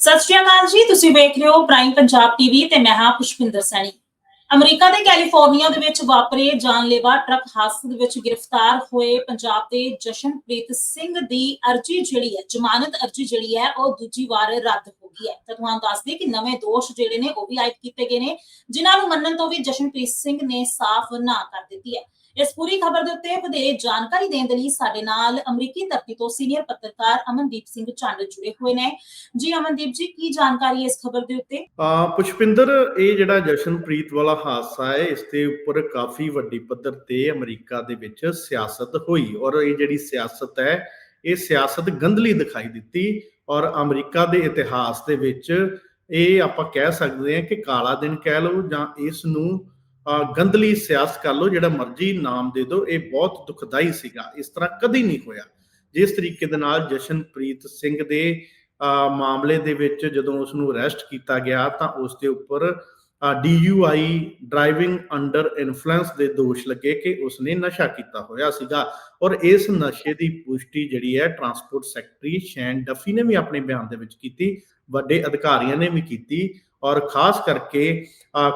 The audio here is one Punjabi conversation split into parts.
ਸਤਿ ਸ਼੍ਰੀ ਅਕਾਲ ਜੀ, ਤੁਸੀਂ ਵੇਖ ਰਹੇ ਹੋ ਪ੍ਰਾਈਮ ਪੰਜਾਬ ਟੀਵੀ ਤੇ ਮੈਂ ਹਾਂ ਪੁਸ਼ਪਿੰਦਰ ਸੈਣੀ। ਅਮਰੀਕਾ ਦੇ ਕੈਲੀਫੋਰਨੀਆ ਦੇ ਵਿੱਚ ਵਾਪਰੇ ਜਾਨਲੇਵਾ ਟਰੱਕ ਹਾਦਸੇ ਦੇ ਵਿੱਚ ਗ੍ਰਿਫਤਾਰ ਹੋਏ ਪੰਜਾਬ ਦੇ ਜਸ਼ਨਪ੍ਰੀਤ ਸਿੰਘ ਦੀ ਅਰਜੀ ਜਿਹੜੀ ਹੈ, ਜ਼ਮਾਨਤ ਅਰਜੀ ਜਿਹੜੀ ਹੈ, ਉਹ ਦੂਜੀ ਵਾਰ ਰੱਦ ਹੋ ਗਈ ਹੈ। ਤਾਂ ਤੁਹਾਨੂੰ ਦੱਸ ਦਈਏ ਕਿ ਨਵੇਂ ਦੋਸ਼ ਜਿਹੜੇ ਨੇ, ਉਹ ਵੀ ਆਇਦ ਕੀਤੇ ਗਏ ਨੇ, ਜਿਨ੍ਹਾਂ ਨੂੰ ਮੰਨਣ ਤੋਂ ਵੀ ਜਸ਼ਨਪ੍ਰੀਤ ਸਿੰਘ ਨੇ ਸਾਫ਼ ਨਾ ਕਰ ਦਿੱਤੀ ਹੈ। ਇਸ ਪੂਰੀ ਖਬਰ ਦੇ ਉੱਤੇ ਵਧੇਰੇ ਜਾਣਕਾਰੀ ਦੇਣ ਦੇ ਲਈ ਸਾਡੇ ਨਾਲ ਅਮਰੀਕੀ ਧਰਤੀ ਤੋਂ ਸੀਨੀਅਰ ਪੱਤਰਕਾਰ ਅਮਨਦੀਪ ਸਿੰਘ ਚੰਦ ਜੁੜੇ ਹੋਏ ਨੇ। ਜੀ ਅਮਨਦੀਪ ਜੀ, ਕੀ ਜਾਣਕਾਰੀ ਇਸ ਖਬਰ ਦੇ ਉੱਤੇ? ਪੁਸ਼ਪਿੰਦਰ, ਇਹ ਜਿਹੜਾ ਜਸ਼ਨਪ੍ਰੀਤ ਵਾਲਾ ਹਾਦਸਾ ਹੈ, ਇਸ ਦੇ ਉੱਪਰ ਕਾਫੀ ਵੱਡੀ ਪੱਧਰ ਤੇ ਅਮਰੀਕਾ ਦੇ ਵਿੱਚ ਸਿਆਸਤ ਹੋਈ ਔਰ ਇਹ ਜਿਹੜੀ ਸਿਆਸਤ ਹੈ, ਇਹ ਸਿਆਸਤ ਗੰਧਲੀ ਦਿਖਾਈ ਦਿੱਤੀ ਔਰ ਅਮਰੀਕਾ ਦੇ ਇਤਿਹਾਸ ਦੇ ਵਿੱਚ ਇਹ ਆਪਾਂ ਕਹਿ ਸਕਦੇ ਹਾਂ ਕਿ ਕਾਲਾ ਦਿਨ ਕਹਿ ਲਓ ਜਾਂ ਇਸ ਨੂੰ ਅ, ਗੰਧਲੀ ਸਿਆਸਤ ਕਰ ਲਓ ਜਿਹੜਾ ਮਰਜ਼ੀ ਨਾਮ ਦੇ ਦਿਓ ਇਹ ਬਹੁਤ ਦੁਖਦਾਈ ਸੀਗਾ ਇਸ ਤਰ੍ਹਾਂ ਕਦੀ ਨਹੀਂ ਹੋਇਆ। ਜਿਸ ਤਰੀਕੇ ਦੇ ਨਾਲ ਜਸ਼ਨਪ੍ਰੀਤ ਸਿੰਘ ਦੇ ਮਾਮਲੇ ਦੇ ਵਿੱਚ ਜਦੋਂ ਉਸ ਨੂੰ ਅਰੈਸਟ ਕੀਤਾ ਗਿਆ ਤਾਂ ਉਸ ਦੇ ਉੱਪਰ ਡੀਯੂਆਈ ਡਰਾਈਵਿੰਗ ਅੰਡਰ ਇਨਫਲੂਐਂਸ ਦੇ ਦੋਸ਼ ਲੱਗੇ ਕਿ ਉਸਨੇ ਨਸ਼ਾ ਕੀਤਾ ਹੋਇਆ ਸੀਗਾ। ਔਰ ਇਸ ਨਸ਼ੇ ਦੀ ਪੁਸ਼ਟੀ ਜਿਹੜੀ ਹੈ ਟਰਾਂਸਪੋਰਟ ਸੈਕਟਰੀ ਸ਼ੈਨ ਡਫੀ ਨੇ ਵੀ ਆਪਣੇ ਬਿਆਨ ਦੇ ਵਿੱਚ ਕੀਤੀ ਵੱਡੇ ਅਧਿਕਾਰੀਆਂ ਨੇ ਵੀ ਕੀਤੀ। ਔਰ ਖਾਸ ਕਰਕੇ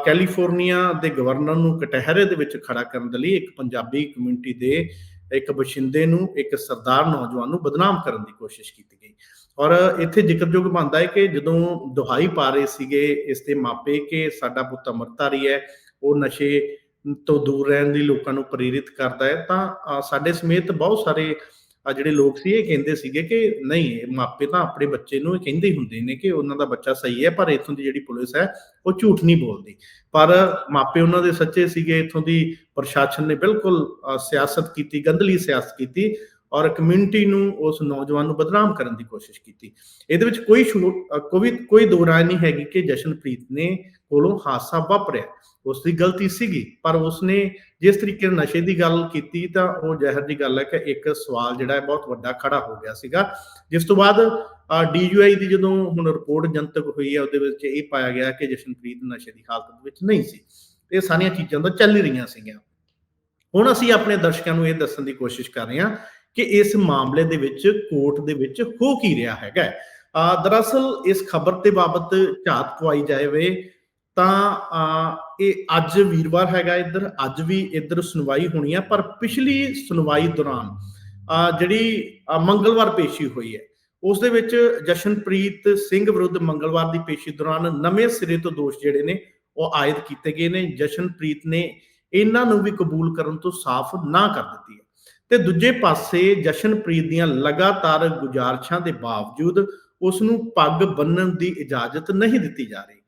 ਕੈਲੀਫੋਰਨੀਆ ਦੇ ਗਵਰਨਰ ਨੂੰ ਕਟਹਿਰੇ ਦੇ ਵਿੱਚ ਖੜਾ ਕਰਨ ਦੇ ਲਈ ਇੱਕ ਪੰਜਾਬੀ ਕਮਿਊਨਿਟੀ ਦੇ ਇੱਕ ਬਸ਼ਿੰਦੇ ਨੂੰ, ਇੱਕ ਸਰਦਾਰ ਨੌਜਵਾਨ ਨੂੰ ਬਦਨਾਮ ਕਰਨ ਦੀ ਕੋਸ਼ਿਸ਼ ਕੀਤੀ ਗਈ। ਔਰ ਇੱਥੇ ਜ਼ਿਕਰਯੋਗ ਬਣਦਾ ਹੈ ਕਿ ਜਦੋਂ ਦੁਹਾਈ ਪਾ ਰਹੇ ਸੀਗੇ, ਇਸ ਦੇ ਮਾਪੇ ਕਿ ਸਾਡਾ ਪੁੱਤ ਅੰਮ੍ਰਿਤਧਾਰੀ ਹੈ, ਉਹ ਨਸ਼ੇ ਤੋਂ ਦੂਰ ਰਹਿਣ ਦੀ ਲੋਕਾਂ ਨੂੰ ਪ੍ਰੇਰਿਤ ਕਰਦਾ ਹੈ, ਤਾਂ ਸਾਡੇ ਸਮੇਤ ਬਹੁਤ ਸਾਰੇ ਅ, ਜਿਹੜੇ ਲੋਕ ਸੀ ਇਹ ਕਹਿੰਦੇ ਸੀਗੇ ਕਿ ਨਹੀਂ ਮਾਪੇ ਤਾਂ ਆਪਣੇ ਬੱਚੇ ਨੂੰ ਇਹ ਕਹਿੰਦੇ ਹੀ ਹੁੰਦੇ ਨੇ ਕਿ ਉਹਨਾਂ ਦਾ ਬੱਚਾ ਸਹੀ ਹੈ ਪਰ ਇਥੋਂ ਦੀ ਜਿਹੜੀ ਪੁਲਿਸ ਹੈ ਉਹ ਝੂਠ ਨਹੀਂ ਬੋਲਦੀ। ਪਰ ਮਾਪੇ ਉਹਨਾਂ ਦੇ ਸੱਚੇ ਸੀਗੇ ਇਥੋਂ ਦੀ ਪ੍ਰਸ਼ਾਸਨ ਨੇ ਬਿਲਕੁਲ ਸਿਆਸਤ ਕੀਤੀ ਗੰਧਲੀ ਸਿਆਸਤ ਕੀਤੀ। ਔਰ ਕਮਿਊਨਿਟੀ ਨੂੰ ਉਸ ਨੌਜਵਾਨ ਨੂੰ ਬਦਨਾਮ ਕਰਨ ਦੀ ਕੋਸ਼ਿਸ਼ ਕੀਤੀ। ਇਹਦੇ ਵਿੱਚ ਕੋਈ ਸ਼ੁਰੂ- ਕੋਈ ਕੋਈ ਦੋ ਰਾਏ ਨਹੀਂ ਹੈਗੀ ਕਿ ਜਸ਼ਨਪ੍ਰੀਤ ਨੇ ਕੋਲੋਂ ਹਾਦਸਾ ਵਾਪਰਿਆ। ਉਸ ਦੀ ਗਲਤੀ ਸੀਗੀ, ਪਰ ਉਸਨੇ ਜਿਸ ਤਰੀਕੇ ਨਾਲ ਨਸ਼ੇ ਦੀ ਗੱਲ ਕੀਤੀ ਤਾਂ ਉਹ ਜ਼ਹਿਰ ਦੀ ਗੱਲ ਹੈ ਕਿ ਇੱਕ ਸਵਾਲ ਜਿਹੜਾ ਹੈ ਬਹੁਤ ਵੱਡਾ ਖੜਾ ਹੋ ਗਿਆ ਸੀਗਾ। ਜਿਸ ਤੋਂ ਬਾਅਦ ਡੀਯੂਆਈ ਦੀ ਜਦੋਂ ਹੁਣ ਰਿਪੋਰਟ ਜਨਤਕ ਹੋਈ ਹੈ, ਉਹਦੇ ਵਿੱਚ ਇਹ ਪਾਇਆ ਗਿਆ ਕਿ ਜਸ਼ਨਪ੍ਰੀਤ ਨਸ਼ੇ ਦੀ ਹਾਲਤ ਵਿੱਚ ਨਹੀਂ ਸੀ। ਇਹ ਸਾਰੀਆਂ ਚੀਜ਼ਾਂ ਤਾਂ ਚੱਲ ਹੀ ਰਹੀਆਂ ਸੀਗੀਆਂ। ਹੁਣ ਅਸੀਂ ਆਪਣੇ ਦਰਸ਼ਕਾਂ ਨੂੰ ਇਹ ਦੱਸਣ ਦੀ ਕੋਸ਼ਿਸ਼ ਕਰ ਰਹੇ ਹਾਂ ਕਿ ਇਸ ਮਾਮਲੇ ਦੇ ਵਿੱਚ ਕੋਰਟ ਦੇ ਵਿੱਚ ਹੋ ਕੀ ਰਿਹਾ ਹੈਗਾ ਦਰਅਸਲ ਇਸ ਖਬਰ ਤੇ ਬਾਬਤ ਝਾਤ ਪਵਾਈ ਜਾਵੇ ਤਾਂ ਇਹ ਅੱਜ ਵੀਰਵਾਰ ਹੈਗਾ ਇੱਧਰ, ਅੱਜ ਵੀ ਇੱਧਰ ਸੁਣਵਾਈ ਹੋਣੀ ਹੈ, ਪਰ ਪਿਛਲੀ ਸੁਣਵਾਈ ਦੌਰਾਨ ਜਿਹੜੀ ਮੰਗਲਵਾਰ ਪੇਸ਼ੀ ਹੋਈ ਹੈ, ਉਸ ਦੇ ਵਿੱਚ ਜਸ਼ਨਪ੍ਰੀਤ ਸਿੰਘ ਵਿਰੁੱਧ ਮੰਗਲਵਾਰ ਦੀ ਪੇਸ਼ੀ ਦੌਰਾਨ ਨਵੇਂ ਸਿਰੇ ਤੋਂ ਦੋਸ਼ ਜਿਹੜੇ ਨੇ, ਉਹ ਆਇਦ ਕੀਤੇ ਗਏ ਨੇ। ਜਸ਼ਨਪ੍ਰੀਤ ਨੇ ਇਹਨਾਂ ਨੂੰ ਵੀ ਕਬੂਲ ਕਰਨ ਤੋਂ ਸਾਫ਼ ਨਾ ਕਰ ਦਿੱਤੀ ਹੈ। ਤੇ ਦੂਜੇ ਪਾਸੇ ਜਸ਼ਨਪ੍ਰੀਤ ਦੀਆਂ ਲਗਾਤਾਰ ਗੁਜ਼ਾਰਿਸ਼ਾਂ ਦੇ ਬਾਵਜੂਦ ਉਸ ਨੂੰ ਪੱਗ ਬੰਨਣ ਦੀ ਇਜਾਜ਼ਤ ਨਹੀਂ ਦਿੱਤੀ ਜਾ ਰਹੀ।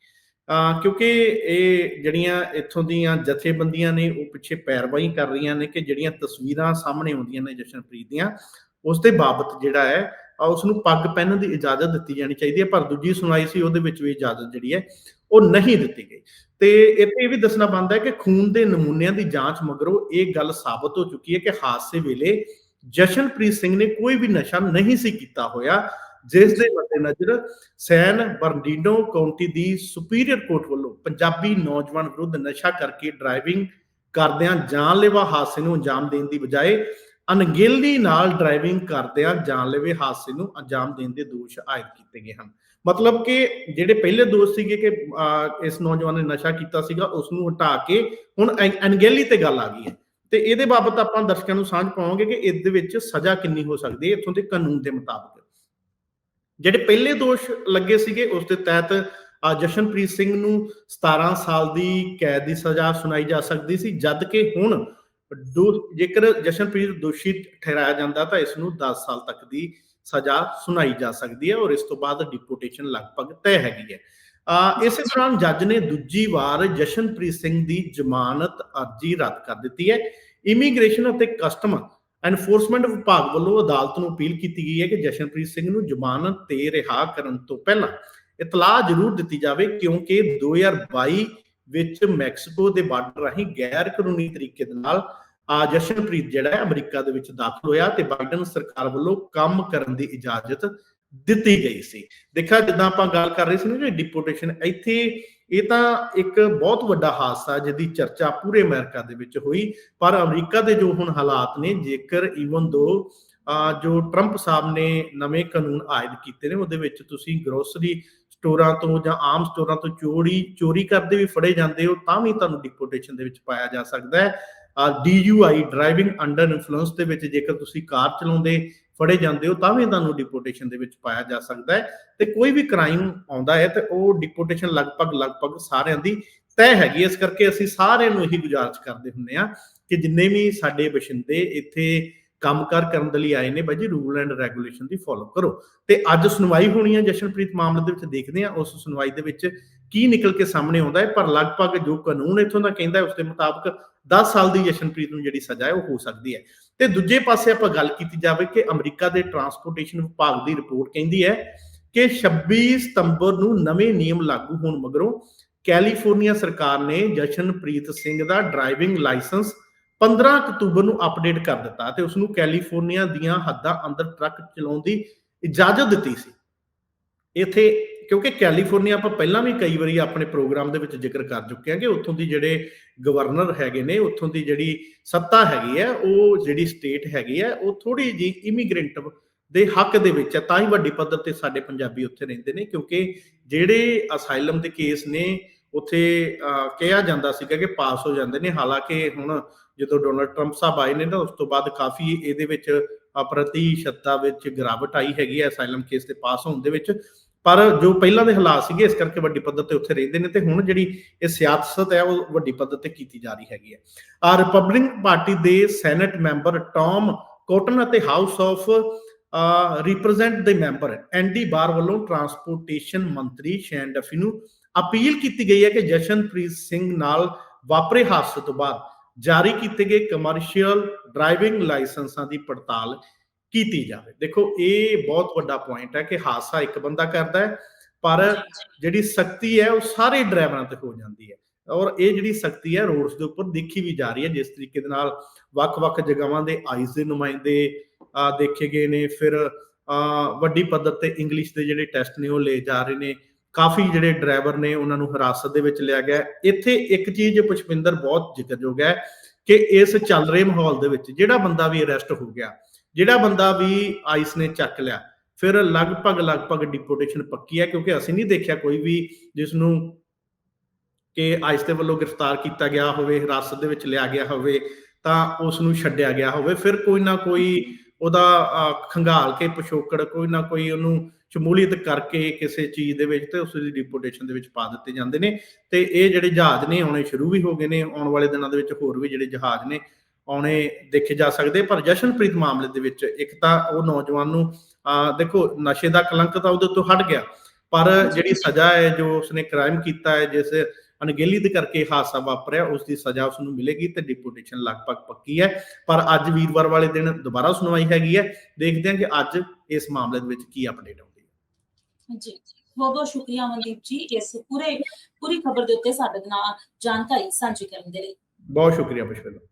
ਅਹ ਕਿਉਂਕਿ ਇਹ ਜਿਹੜੀਆਂ ਇੱਥੋਂ ਦੀਆਂ ਜਥੇਬੰਦੀਆਂ ਨੇ, ਉਹ ਪਿੱਛੇ ਪੈਰਵਾਈ ਕਰ ਰਹੀਆਂ ਨੇ ਕਿ ਜਿਹੜੀਆਂ ਤਸਵੀਰਾਂ ਸਾਹਮਣੇ ਆਉਂਦੀਆਂ ਨੇ ਜਸ਼ਨਪ੍ਰੀਤ ਦੀਆਂ, ਉਸ ਦੇ ਬਾਬਤ ਜਿਹੜਾ ਹੈ ਉਸ ਨੂੰ ਪੱਗ ਪਹਿਨਣ ਦੀ ਇਜਾਜ਼ਤ ਦਿੱਤੀ ਜਾਣੀ ਚਾਹੀਦੀ ਹੈ, ਪਰ ਦੂਜੀ ਸੁਣਾਈ ਸੀ ਉਹਦੇ ਵਿੱਚ ਵੀ ਇਜਾਜ਼ਤ ਜਿਹੜੀ ਹੈ, ਉਹ ਨਹੀਂ ਦਿੱਤੀ ਗਈ। ਤੇ ਇੱਥੇ ਇਹ ਵੀ ਦੱਸਣਾ ਬਣਦਾ ਹੈ ਕਿ ਖੂਨ ਦੇ ਨਮੂਨਿਆਂ ਦੀ ਜਾਂਚ ਮਗਰੋਂ ਇਹ ਗੱਲ ਸਾਬਤ ਹੋ ਚੁੱਕੀ ਹੈ ਕਿ ਹਾਦਸੇ ਵੇਲੇ ਜਸ਼ਨਪ੍ਰੀਤ ਸਿੰਘ ਨੇ ਕੋਈ ਵੀ ਨਸ਼ਾ ਨਹੀਂ ਸੀ ਕੀਤਾ ਹੋਇਆ, ਜਿਸ ਦੇ ਮੱਦੇਨਜ਼ਰ ਸੈਨ ਬਰਨਡੀਨੋ ਕਾਉਂਟੀ ਦੀ ਸੁਪੀਰੀਅਰ ਕੋਰਟ ਵੱਲੋਂ ਪੰਜਾਬੀ ਨੌਜਵਾਨ ਵਿਰੁੱਧ ਨਸ਼ਾ ਕਰਕੇ ਡਰਾਈਵਿੰਗ ਕਰਦਿਆਂ ਜਾਨਲੇਵਾ ਹਾਦਸੇ ਨੂੰ ਅੰਜਾਮ ਦੇਣ ਦੀ ਬਜਾਏ ਅਣਗਹਿਲੀ ਨਾਲ ਡਰਾਈਵਿੰਗ ਕਰਦਿਆਂ ਜਾਨਲੇਵੇ ਹਾਦਸੇ ਨੂੰ ਅੰਜਾਮ ਦੇਣ ਦੇ ਦੋਸ਼ ਆਇਦ ਕੀਤੇ ਗਏ ਹਨ। ਮਤਲਬ ਕਿ ਜਿਹੜੇ ਪਹਿਲੇ ਦੋਸ਼ ਸੀਗੇ ਕਿ ਇਸ ਨੌਜਵਾਨ ਨੇ ਨਸ਼ਾ ਕੀਤਾ ਸੀਗਾ ਉਸ ਨੂੰ ਹਟਾ ਕੇ ਹੁਣ ਅਣ- ਤੇ ਗੱਲ ਆ ਗਈ ਹੈ। ਤੇ ਇਹਦੇ ਬਾਬਤ ਆਪਾਂ ਦਰਸ਼ਕਾਂ ਨੂੰ ਸਾਂਝ ਪਾਵਾਂਗੇ ਕਿ ਇਸ ਦੇ ਵਿੱਚ ਸਜ਼ਾ ਕਿੰਨੀ ਹੋ ਸਕਦੀ ਹੈ ਇੱਥੋਂ ਦੇ ਕਾਨੂੰਨ ਦੇ ਮੁਤਾਬਕ। ਜਿਹੜੇ ਪਹਿਲੇ ਦੋਸ਼ ਲੱਗੇ ਸੀਗੇ, ਉਸ ਦੇ ਤਹਿਤ ਜਸ਼ਨਪ੍ਰੀਤ ਸਿੰਘ ਨੂੰ 17 ਸਾਲ ਦੀ ਕੈਦ ਦੀ ਸਜ਼ਾ ਸੁਣਾਈ ਜਾ ਸਕਦੀ ਸੀ, ਜਦ ਕਿ ਹੁਣ ਜੇਕਰ ਜਸ਼ਨਪ੍ਰੀਤ ਦੋਸ਼ੀ ਠਹਿਰਾਇਆ ਜਾਂਦਾ ਤਾਂ ਇਸ ਨੂੰ 10 ਸਾਲ ਤੱਕ ਦੀ ਸਜ਼ਾ ਸੁਣਾਈ ਜਾ ਸਕਦੀ ਹੈ ਔਰ ਇਸ ਤੋਂ ਬਾਅਦ ਡਿਪੋਟੇਸ਼ਨ ਲਗਭਗ ਤੈਅ ਹੈਗੀ ਹੈ। ਇਸੇ ਦੌਰਾਨ ਜੱਜ ਨੇ ਦੂਜੀ ਵਾਰ ਜਸ਼ਨਪ੍ਰੀਤ ਸਿੰਘ ਦੀ ਜ਼ਮਾਨਤ ਅਰਜ਼ੀ ਰੱਦ ਕਰ ਦਿੱਤੀ ਹੈ। ਇਮੀਗ੍ਰੇਸ਼ਨ ਅਤੇ ਕਸਟਮ ਐਨਫੋਰਸਮੈਂਟ ਵਿਭਾਗ ਵੱਲੋਂ ਅਦਾਲਤ ਨੂੰ ਅਪੀਲ ਕੀਤੀ ਗਈ ਹੈ ਕਿ ਜਸ਼ਨਪ੍ਰੀਤ ਸਿੰਘ ਨੂੰ ਜ਼ਮਾਨਤ ਤੇ ਰਿਹਾ ਕਰਨ ਤੋਂ ਪਹਿਲਾਂ ਇਤਲਾਹ ਜ਼ਰੂਰ ਦਿੱਤੀ ਜਾਵੇ ਕਿਉਂਕਿ 2022 ਵਿੱਚ ਮੈਕਸੀਕੋ ਦੇ ਬਾਰਡਰ ਰਾਹੀਂ ਗੈਰ ਕਾਨੂੰਨੀ ਤਰੀਕੇ ਦੇ ਨਾਲ ਆ ਜਸ਼ਨਪ੍ਰੀਤ ਜਿਹੜਾ ਹੈ ਅਮਰੀਕਾ ਦੇ ਵਿੱਚ ਦਾਖਲ ਹੋਇਆ ਤੇ ਬਾਈਡਨ ਸਰਕਾਰ ਵੱਲੋਂ ਕੰਮ ਕਰਨ ਦੀ ਇਜਾਜ਼ਤ ਦਿੱਤੀ ਗਈ ਸੀ। ਦੇਖਿਆ, ਜਿੱਦਾਂ ਆਪਾਂ ਗੱਲ ਕਰ ਰਹੇ ਸੀ ਨਾ ਕਿ ਡਿਪੋਰਟੇਸ਼ਨ ਇੱਥੇ ਇਹ ਤਾਂ ਇੱਕ ਬਹੁਤ ਵੱਡਾ ਹਾਦਸਾ ਜਿਹਦੀ ਚਰਚਾ ਪੂਰੇ ਅਮਰੀਕਾ ਦੇ ਵਿੱਚ ਹੋਈ, ਪਰ ਅਮਰੀਕਾ ਦੇ ਜੋ ਹੁਣ ਹਾਲਾਤ ਨੇ, ਜੇਕਰ ਈਵਨ ਦੋ ਜੋ ਟਰੰਪ ਸਾਹਿਬ ਨੇ ਨਵੇਂ ਕਾਨੂੰਨ ਆਇਦ ਕੀਤੇ ਨੇ, ਉਹਦੇ ਵਿੱਚ ਤੁਸੀਂ ਗਰੋਸਰੀ ਸਟੋਰਾਂ ਤੋਂ ਜਾਂ ਆਮ ਸਟੋਰਾਂ ਤੋਂ ਚੋਰੀ ਚੋਰੀ ਕਰਦੇ ਵੀ ਫੜੇ ਜਾਂਦੇ ਹੋ, ਤਾਂ ਵੀ ਤੁਹਾਨੂੰ ਡਿਪੋਰਟੇਸ਼ਨ ਦੇ ਵਿੱਚ ਪਾਇਆ ਜਾ ਸਕਦਾ ਹੈ। ਡੀਯੂਆਈ ਡਰਾਈਵਿੰਗ ਅੰਡਰ ਇਨਫਲੂਐਂਸ ਦੇ ਵਿੱਚ ਜੇਕਰ ਤੁਸੀਂ ਕਾਰ ਚਲਾਉਂਦੇ, ਫੜੇ ਜਾਂਦੇ ਹੋ, ਤਾਂ ਵੀ ਤੁਹਾਨੂੰ ਡਿਪੋਰਟੇਸ਼ਨ ਦੇ ਵਿੱਚ ਪਾਇਆ ਜਾ ਸਕਦਾ ਹੈ। ਤੇ ਕੋਈ ਵੀ ਕ੍ਰਾਈਮ ਆਉਂਦਾ ਹੈ, ਤੇ ਉਹ ਡਿਪੋਰਟੇਸ਼ਨ ਲਗਭਗ ਲਗਭਗ ਸਾਰਿਆਂ ਦੀ ਤੈਅ ਹੈਗੀ ਇਸ ਕਰਕੇ ਅਸੀਂ ਸਾਰਿਆਂ ਨੂੰ ਇਹੀ ਗੁਜ਼ਾਰਿਸ਼ ਕਰਦੇ ਹੁੰਦੇ ਆ ਕਿ ਜਿੰਨੇ ਵੀ ਸਾਡੇ ਬਸ਼ਿੰਦੇ ਇੱਥੇ ਕੰਮਕਾਰ ਕਰਨ ਦੇ ਲਈ ਆਏ ਨੇ ਬਾਈ ਜੀ ਰੂਲ ਐਂਡ ਰੈਗੂਲੇਸ਼ਨ ਦੀ ਫੋਲੋ ਕਰੋ। ਤੇ ਅੱਜ ਸੁਣਵਾਈ ਹੋਣੀ ਹੈ ਜਸ਼ਨਪ੍ਰੀਤ ਮਾਮਲੇ ਦੇ ਵਿੱਚ ਦੇਖਦੇ ਆ, ਉਸ ਸੁਣਵਾਈ ਦੇ ਵਿੱਚ ਕੀ ਨਿਕਲ ਕੇ ਸਾਹਮਣੇ ਆਉਂਦਾ ਹੈ, ਪਰ ਲਗਭਗ ਜੋ ਕਾਨੂੰਨ ਇੱਥੋਂ ਦਾ ਕਹਿੰਦਾ ਹੈ, ਉਸ ਦੇ ਮੁਤਾਬਕ 10 ਸਾਲ ਦੀ ਜਸ਼ਨਪ੍ਰੀਤ ਨੂੰ ਜਿਹੜੀ ਸਜ਼ਾ ਹੈ, ਉਹ ਹੋ ਸਕਦੀ ਹੈ। ਤੇ ਦੂਜੇ ਪਾਸੇ ਆਪਾਂ ਗੱਲ ਕੀਤੀ ਜਾਵੇ ਕਿ ਅਮਰੀਕਾ ਦੇ ਟਰਾਂਸਪੋਰਟੇਸ਼ਨ ਵਿਭਾਗ ਦੀ ਰਿਪੋਰਟ ਕਹਿੰਦੀ ਹੈ ਕਿ 26 ਸਤੰਬਰ ਨੂੰ ਨਵੇਂ ਨਿਯਮ ਲਾਗੂ ਹੋਣ ਮਗਰੋਂ ਕੈਲੀਫੋਰਨੀਆ ਸਰਕਾਰ ਨੇ ਜਸ਼ਨਪ੍ਰੀਤ ਸਿੰਘ ਦਾ ਡਰਾਈਵਿੰਗ ਲਾਇਸੈਂਸ 15 ਅਕਤੂਬਰ ਨੂੰ ਅਪਡੇਟ ਕਰ ਦਿੱਤਾ ਤੇ ਉਸ ਨੂੰ ਕੈਲੀਫੋਰਨੀਆ ਦੀਆਂ ਹੱਦਾਂ ਅੰਦਰ ਟਰੱਕ ਚਲਾਉਣ ਦੀ ਇਜਾਜ਼ਤ ਦਿੱਤੀ ਸੀ। ਇੱਥੇ ਕਿਉਂਕਿ ਕੈਲੀਫੋਰਨੀਆ ਆਪਾਂ ਪਹਿਲਾਂ ਵੀ ਕਈ ਵਾਰੀ ਆਪਣੇ ਪ੍ਰੋਗਰਾਮ ਦੇ ਵਿੱਚ ਜ਼ਿਕਰ ਕਰ ਚੁੱਕੇ ਹਾਂ ਕਿ ਉੱਥੋਂ ਦੀ ਜਿਹੜੇ ਗਵਰਨਰ ਹੈਗੇ ਨੇ, ਉੱਥੋਂ ਦੀ ਜਿਹੜੀ ਸੱਤਾ ਹੈਗੀ ਹੈ, ਉਹ ਜਿਹੜੀ ਸਟੇਟ ਹੈਗੀ ਹੈ, ਉਹ ਥੋੜੀ ਜੀ ਇਮੀਗ੍ਰੈਂਟ ਦੇ ਹੱਕ ਦੇ ਵਿੱਚ ਹੈ। ਤਾਂ ਹੀ ਵੱਡੀ ਪੱਧਰ ਤੇ ਸਾਡੇ ਪੰਜਾਬੀ ਉੱਥੇ ਰਹਿੰਦੇ ਨੇ ਕਿਉਂਕਿ ਜਿਹੜੇ ਅਸਾਈਲਮ ਦੇ ਕੇਸ ਨੇ ਉੱਥੇ ਕਿਹਾ ਜਾਂਦਾ ਸੀਗਾ ਕਿ ਪਾਸ ਹੋ ਜਾਂਦੇ ਨੇ। ਹਾਲਾਂਕਿ ਹੁਣ ਜਦੋਂ ਡੋਨਲਡ ਟਰੰਪ ਸਾਹਿਬ ਆਏ ਨੇ ਨਾ, ਉਸ ਤੋਂ ਬਾਅਦ ਕਾਫੀ ਇਹਦੇ ਵਿੱਚ ਪ੍ਰਤੀਸ਼ਤਤਾ ਵਿੱਚ ਗਿਰਾਵਟ ਆਈ ਹੈਗੀ ਹੈ, ਅਸਾਈਲਮ ਕੇਸ ਤੇ ਪਾਸ ਹੋਣ ਦੇ ਵਿੱਚ। ਪਰ ਜੋ ਪਹਿਲਾਂ ਦੇ ਹਾਲਾਤ ਸੀਗੇ, ਇਸ ਕਰਕੇ ਵੱਡੀ ਪੱਧਰ ਤੇ ਉੱਥੇ ਰਹਿੰਦੇ ਨੇ ਤੇ ਹੁਣ ਜਿਹੜੀ ਇਹ ਸਿਆਸਤ ਹੈ, ਉਹ ਵੱਡੀ ਪੱਧਰ ਤੇ ਕੀਤੀ ਜਾ ਰਹੀ ਹੈਗੀ ਹੈ। ਆ ਰਿਪਬਲਿਕਨ ਪਾਰਟੀ ਦੇ ਸੈਨੇਟ ਮੈਂਬਰ ਟੌਮ ਕੋਟਨ ਅਤੇ ਹਾਊਸ ਆਫ ਰਿਪਰੈਜ਼ੈਂਟ ਦੇ ਮੈਂਬਰ ਐਂਡੀ ਬਾਰ ਵੱਲੋਂ ਟਰਾਂਸਪੋਰਟੇਸ਼ਨ ਮੰਤਰੀ ਸ਼ੈਨ ਡਫੀ ਨੂੰ ਅਪੀਲ ਕੀਤੀ ਗਈ ਹੈ ਕਿ ਜਸ਼ਨਪ੍ਰੀਤ ਸਿੰਘ ਨਾਲ ਵਾਪਰੇ ਹਾਦਸੇ ਤੋਂ ਬਾਅਦ ਜਾਰੀ ਕੀਤੇ ਗਏ ਕਮਰਸ਼ੀਅਲ ਡਰਾਈਵਿੰਗ ਲਾਇਸੈਂਸਾਂ ਦੀ ਪੜਤਾਲ ਕੀਤੀ ਜਾਵੇ। ਦੇਖੋ ਇਹ ਬਹੁਤ ਵੱਡਾ ਪੁਆਇੰਟ ਹੈ ਕਿ ਹਾਦਸਾ ਇੱਕ ਬੰਦਾ ਕਰਦਾ ਹੈ ਪਰ ਜਿਹੜੀ ਸਖਤੀ ਹੈ ਉਹ ਸਾਰੇ ਡਰਾਈਵਰਾਂ ਤੇ ਹੋ ਜਾਂਦੀ ਹੈ। ਔਰ ਇਹ ਜਿਹੜੀ ਸਖਤੀ ਹੈ ਰੋਡਸ ਦੇ ਉੱਪਰ ਦੇਖੀ ਵੀ ਜਾ ਰਹੀ ਹੈ ਜਿਸ ਤਰੀਕੇ ਦੇ ਨਾਲ ਵੱਖ-ਵੱਖ ਜਗ੍ਹਾਵਾਂ ਦੇ ਆਈਜ਼ ਦੇ ਨੁਮਾਇੰਦੇ ਦੇਖੇ ਗਏ ਨੇ। ਫਿਰ ਵੱਡੀ ਪੱਧਰ ਤੇ ਇੰਗਲਿਸ਼ ਦੇ ਜਿਹੜੇ ਟੈਸਟ ਨੇ ਉਹ ਲਏ ਜਾ ਰਹੇ ਨੇ। ਕਾਫੀ ਜਿਹੜੇ ਡਰਾਈਵਰ ਨੇ ਉਹਨਾਂ ਨੂੰ ਹਿਰਾਸਤ ਦੇ ਵਿੱਚ ਲਿਆ ਗਿਆ ਇੱਥੇ ਇੱਕ ਚੀਜ਼ ਪੁਸ਼ਪਿੰਦਰ ਬਹੁਤ ਜ਼ਿਕਰਯੋਗ ਹੈ ਕਿ ਇਸ ਚੱਲ ਰਹੇ ਮਾਹੌਲ ਦੇ ਵਿੱਚ ਜਿਹੜਾ ਬੰਦਾ ਵੀ ਅਰੈਸਟ ਹੋ ਗਿਆ ਜਿਹੜਾ ਬੰਦਾ ਵੀ ਆਈਸ ਨੇ ਚੱਕ ਲਿਆ ਫਿਰ ਲਗਭਗ ਲਗਭਗ ਡਿਪੋਰਟੇਸ਼ਨ ਪੱਕੀ ਹੈ ਕਿਉਂਕਿ ਅਸੀਂ ਨਹੀਂ ਦੇਖਿਆ ਕੋਈ ਵੀ ਜਿਸ ਨੂੰ ਕਿ ਆਈਸ ਦੇ ਵੱਲੋਂ ਗ੍ਰਿਫਤਾਰ ਕੀਤਾ ਗਿਆ ਹੋਵੇ ਹਿਰਾਸਤ ਦੇ ਵਿੱਚ ਲਿਆ ਗਿਆ ਹੋਵੇ ਤਾਂ ਉਸ ਨੂੰ ਛੱਡਿਆ ਗਿਆ ਹੋਵੇ। ਫਿਰ ਕੋਈ ਨਾ ਕੋਈ ਉਹਦਾ ਅਹ, ਖੰਗਾਲ ਕੇ ਪਿਛੋਕੜ ਕੋਈ ਨਾ ਕੋਈ ਉਹਨੂੰ ਸ਼ਮੂਲੀਅਤ ਕਰਕੇ ਕਿਸੇ ਚੀਜ਼ ਦੇ ਵਿੱਚ ਤੇ ਉਸ ਦੀ ਡਿਪੋਰਟੇਸ਼ਨ ਦੇ ਵਿੱਚ ਪਾ ਦਿੱਤੇ ਜਾਂਦੇ ਨੇ ਤੇ ਇਹ ਜਿਹੜੇ ਜਹਾਜ਼ ਨੇ ਆਉਣੇ ਸ਼ੁਰੂ ਵੀ ਹੋ ਗਏ ਨੇ ਆਉਣ ਵਾਲੇ ਦਿਨਾਂ ਦੇ ਵਿੱਚ ਹੋਰ ਵੀ ਜਿਹੜੇ ਜਹਾਜ਼ ਨੇ ਆਉਣੇ ਦੇਖੇ ਜਾ ਸਕਦੇ। ਪਰ ਜਸ਼ਨਪ੍ਰੀਤ ਮਾਮਲੇ ਦੇ ਵਿੱਚ ਇੱਕ ਤਾਂ ਉਹ ਨੌਜਵਾਨ ਨੂੰ ਦੇਖੋ ਨਸ਼ੇ ਦਾ ਕਲੰਕ ਤਾਂ ਉਹਦੇ ਤੋਂ ਹਟ ਗਿਆ ਪਰ ਜਿਹੜੀ ਸਜ਼ਾ ਹੈ ਜੋ ਉਸਨੇ ਕ੍ਰਾਈਮ ਕੀਤਾ ਹੈ ਜਿਸ ਅਣਗਹਿਲੀ ਦੇ ਕਰਕੇ ਹਾਦਸਾ ਵਾਪਰਿਆ ਉਸ ਦੀ ਸਜ਼ਾ ਉਸ ਨੂੰ ਮਿਲੇਗੀ ਤੇ ਡਿਪੋਰਟੇਸ਼ਨ ਲਗਭਗ ਪੱਕੀ ਹੈ। ਪਰ ਅੱਜ ਵੀਰਵਾਰ ਵਾਲੇ ਦਿਨ ਦੁਬਾਰਾ ਸੁਣਵਾਈ ਹੈਗੀ ਹੈ। ਦੇਖਦੇ ਹਾਂ ਕਿ ਅੱਜ ਇਸ ਮਾਮਲੇ ਦੇ ਵਿੱਚ ਕੀ ਅਪਡੇਟ ਹੈ ਜੀ ਬਹੁਤ ਬਹੁਤ ਸ਼ੁਕਰੀਆ ਮਨਦੀਪ ਜੀ ਇਸ ਪੂਰੇ, ਪੂਰੀ ਖਬਰ ਦੇ ਉੱਤੇ ਸਾਡੇ ਨਾਲ ਜਾਣਕਾਰੀ ਸਾਂਝੀ ਕਰਨ ਦੇ ਲਈ। ਬਹੁਤ ਸ਼ੁਕਰੀਆ ਪੁਸ਼ਪਿੰਦਰ।